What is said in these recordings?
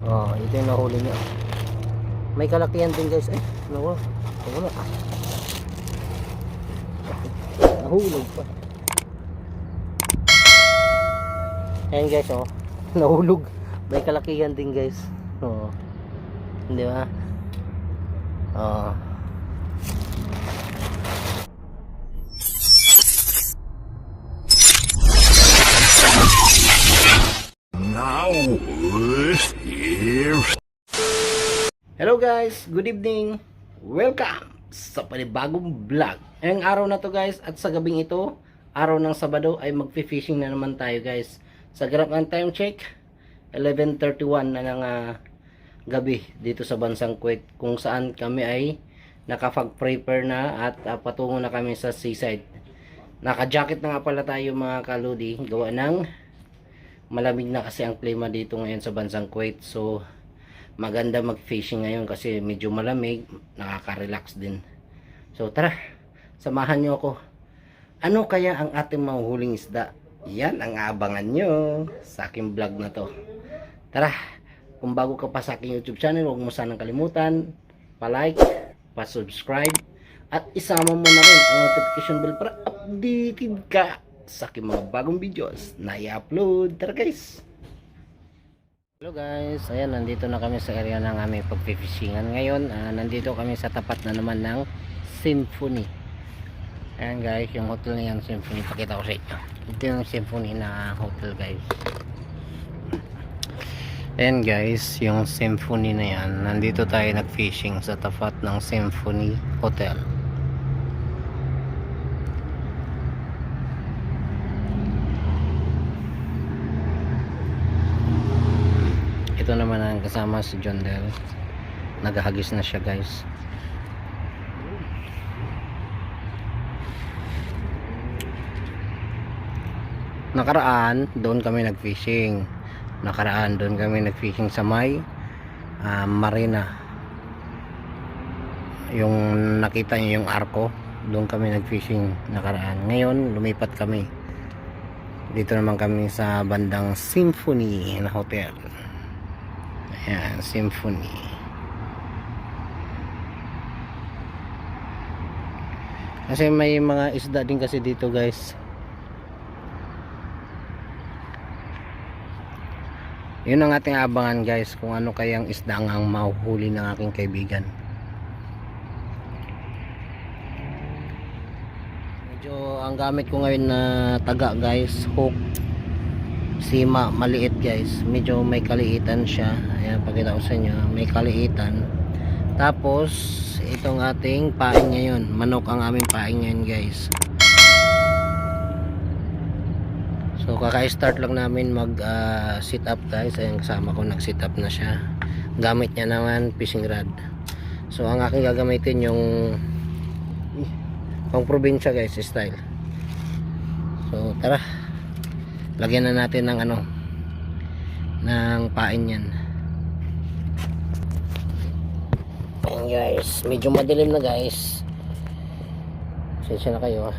Oh, ito yung nahuli niya. May kalakihan din guys. Eh, nawala. Nawala. Nahulog pa. Ayan guys, oh. Nahulog. May kalakihan din guys. Oh. Hindi ba? Oh. Now, Hello guys, good evening. Welcome sa panibagong vlog. Ngayong araw na to guys at sa gabing ito, araw ng Sabado ay magfi-fishing na naman tayo guys. Sa grab ng time check, 11.31 na ng ah, gabi dito sa bansang Kuwait kung saan kami ay nakapag-prepare na at ah, patungo na kami sa seaside. Naka-jacket na nga pala tayo mga kaludi gawa ng malamig na kasi ang klima dito ngayon sa bansang Kuwait. So, maganda mag-fishing ngayon kasi medyo malamig, nakaka-relax din. So tara, samahan nyo ako. Ano kaya ang ating mahuhuling isda? Yan ang aabangan nyo sa aking vlog na to. Tara, kung bago ka pa sa aking YouTube channel, huwag mo sanang kalimutan, pa-like, pa-subscribe, at isama mo na rin ang notification bell para updated ka sa aking mga bagong videos na i-upload. Tara guys! Hello guys, ayan nandito na kami sa area ng aming pagpipishingan ngayon. ah, nandito kami sa tapat na naman ng Symphony. Ayan guys, yung hotel na yan, Symphony, pakita ko sa inyo. Ito yung Symphony na hotel guys. Ayan guys, yung Symphony na yan. Nandito tayo nag-fishing sa tapat ng Symphony Hotel. Ito naman ang kasama si John Del. Naghahagis na siya guys. Nakaraan, doon kami nag-fishing. Nakaraan, doon kami nag-fishing sa may ah, marina. Yung nakita niyo yung arko, doon kami nag-fishing nakaraan. Ngayon, lumipat kami. Dito naman kami sa bandang Symphony na hotel. Ayan, Symphony. Kasi may mga isda din kasi dito guys. Yun ang ating abangan guys kung ano kayang isda ang mahuhuli ng aking kaibigan. Medyo ang gamit ko ngayon na taga guys, hook sima maliit guys. Medyo may kaliitan siya. Ayan pakita ko sa inyo. May kaliitan. Tapos itong ating paing ngayon. Manok ang aming paing ngayon guys. So kaka-start lang namin mag ah, sit up guys. Ayan kasama ko nag sit up na siya. Gamit niya naman fishing rod. So ang aking gagamitin yung pang probinsya guys style. So tara lagyan na natin ng ano ng pain yan. Ayan guys. Medyo madilim na guys. Sensya na kayo ah.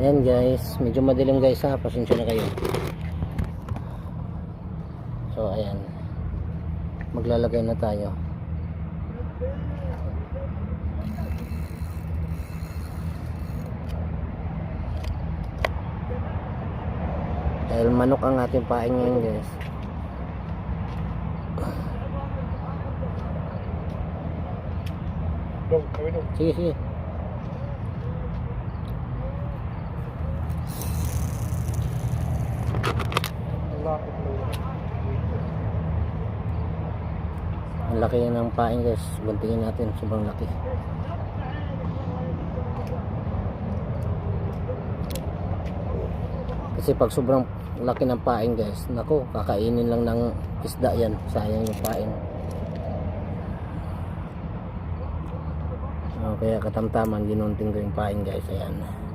Ayan guys. Medyo madilim guys ha. Pasensya na kayo. So ayan. Maglalagay na tayo dahil manok ang ating paing ngayon guys. Sige sige. Ang laki ng paing guys. Buntingin natin. Sobrang laki. Kasi pag sobrang laki ng paing guys. Nako kakainin lang ng isda yan. Sayang yung paing oh, kaya katamtaman ginunting ko yung paing guys. Ayan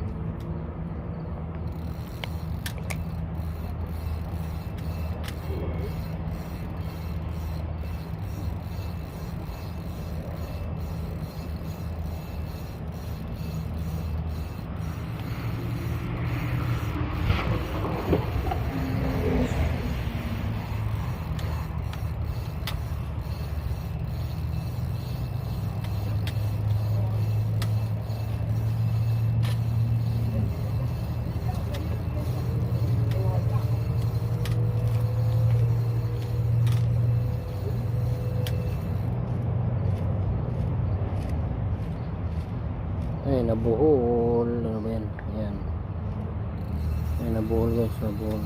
Bohol. Ano ba yan? Ayan. Ayan na Bohol guys. Na Bohol.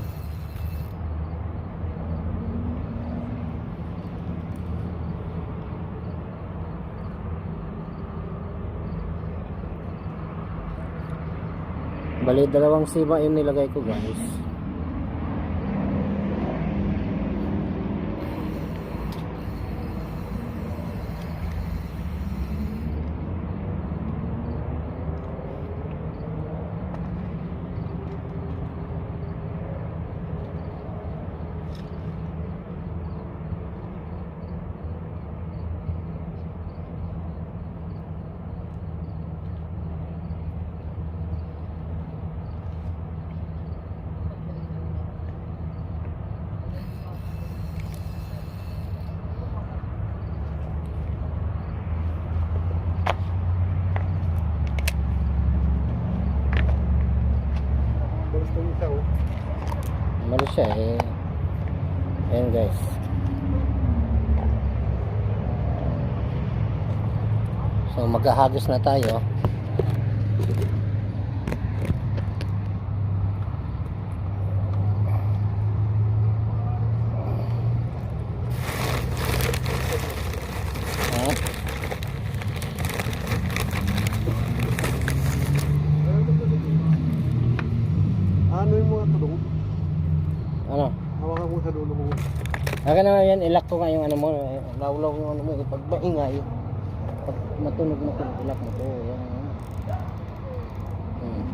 Bali, dalawang sima yung nilagay ko guys. Balas na isa oh. Mali siya eh. Ayan guys. So maghahagis na tayo. Ha? Ano yung mga tulong? Ano? Hawakan mo sa dulo mo. Haka na yan, ilak ko nga yung ano mo, lawlaw yung ano mo, pag maingay, pag matunog mo, ilak mo to, yan. Hmm.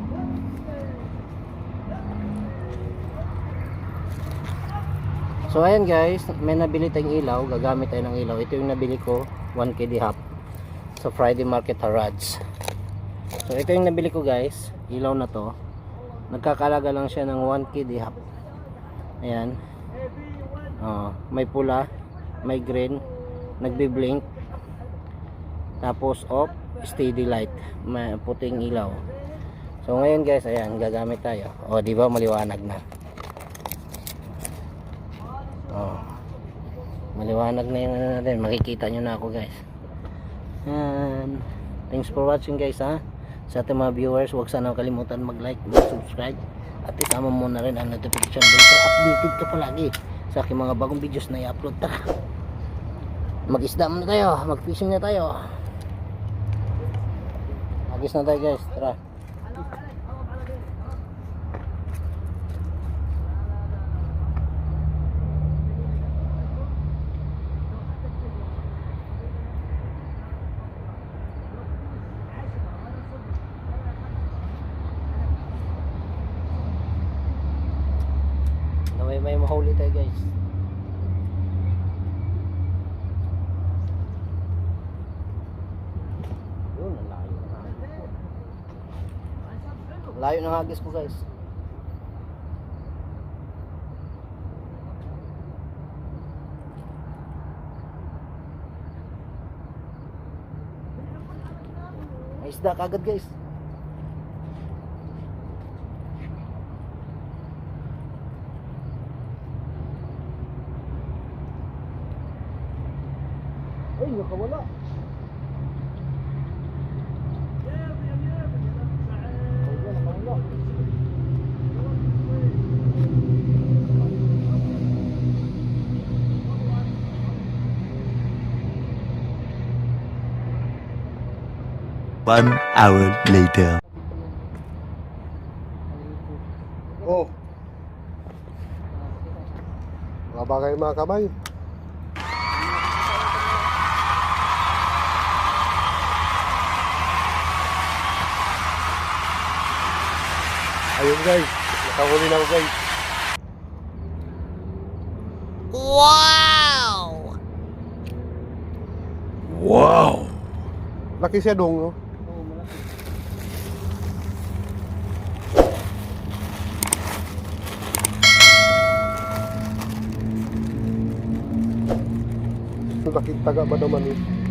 So ayan guys, may nabili tayong ilaw, gagamit tayo ng ilaw. Ito yung nabili ko, 1 KD half sa Friday Market Harads. So ito yung nabili ko guys, ilaw na to. Nagkakalaga lang siya ng 1 KD half. Ayan. Oh, may pula, may green, nagbi-blink. Tapos off, steady light, may puting ilaw. So ngayon guys, ayan, gagamit tayo. Oh, di ba maliwanag na. Oh. Maliwanag na ano natin, makikita nyo na ako guys. And thanks for watching guys ha. Sa ating mga viewers, huwag sana kalimutan mag-like, mag-subscribe at isama mo na rin ang notification bell para updated ka palagi sa aking mga bagong videos na i-upload. Tara! Mag-isda muna tayo, mag-fishing na tayo. Agis na tayo guys, tara. Na may may mahuli tayo guys. Yun, ang layo ko. Layo ng hagis ko guys. May isda kagad guys. nakawala. One hour later. Oh. Wala ba kayo mga kamay? Ayun guys, nakahuli na ako guys. Wow! Laki siya dong, no? Laki taga ba naman yun?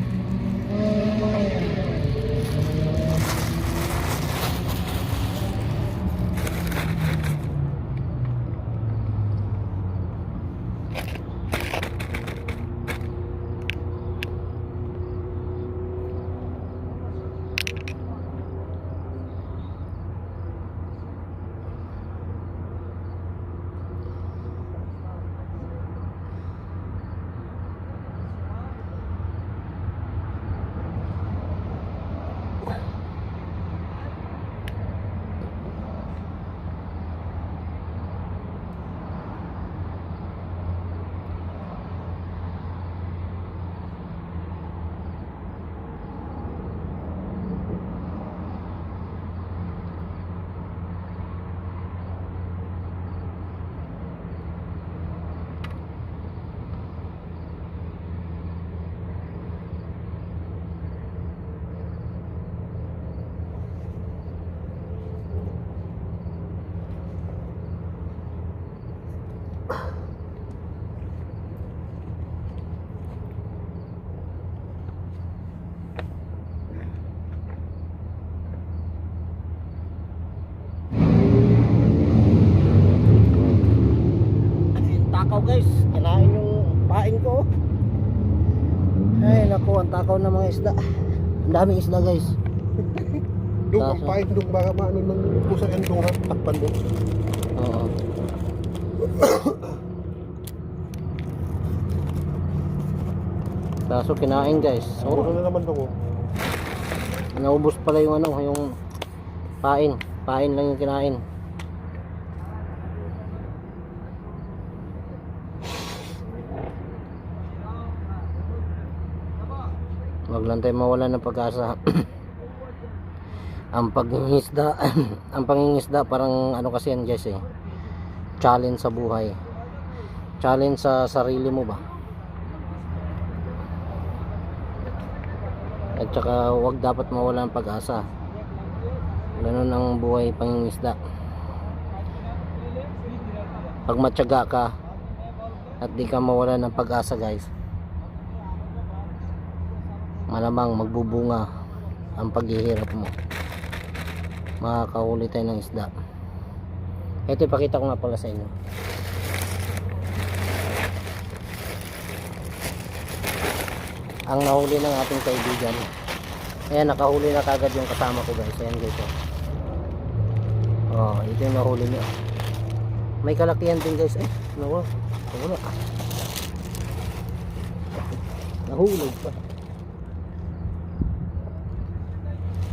guys. Kinain yung pain ko. Ay naku, ang takaw ng mga isda. Ang daming isda guys. Doon ang pain doon baka maano ng pusa yan ha. Takpan doon. Oo. Kaso kinain guys. Ano Oh, na naman doon oh. naubos pala yung ano, yung pain. Pain lang yung kinain. Wag lang tayo mawala ng pag-asa. ang pagningisda, ang pangingisda parang ano kasi yan guys eh. Challenge sa buhay. Challenge sa sarili mo ba? At saka wag dapat mawala ng pag-asa. Ganun ang buhay pangingisda. Pag matyaga ka at di ka mawala ng pag-asa guys, malamang magbubunga ang paghihirap mo. Makakahuli tayo ng isda. Ito ipakita ko nga pala sa inyo. Ang nahuli ng ating kaibigan. Ayan, nakahuli na kagad yung kasama ko guys. Ayan guys. Oh, ito yung nahuli niya. May kalakihan din guys. Eh, nawala. Nawala. Pa.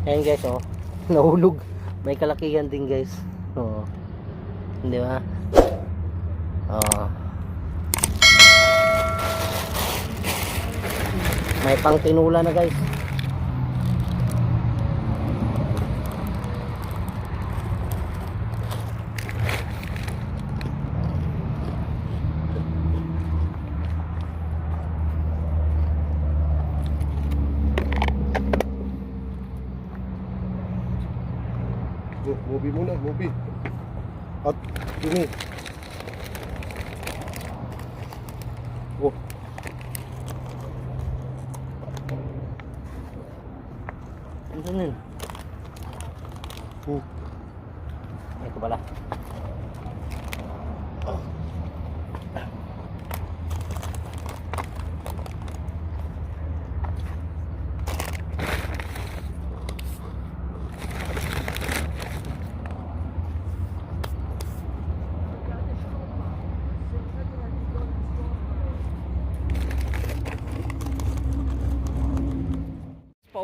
Ayan guys, oh. Nahulog. May kalakihan din guys. Oo. Di ba? Oo. May pang tinula na guys. Movie muna, movie. At ini. Oh. Ano yun? Oh. Ito pala.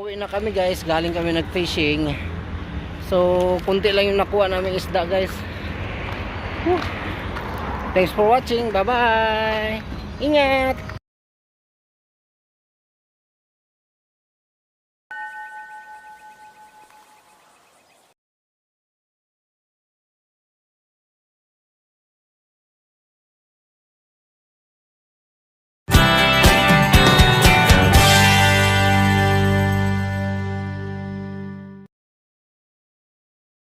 Pauwi na kami guys, galing kami nag-fishing. So, kunti lang yung nakuha namin isda guys. Whew. Thanks for watching. Bye-bye. Ingat.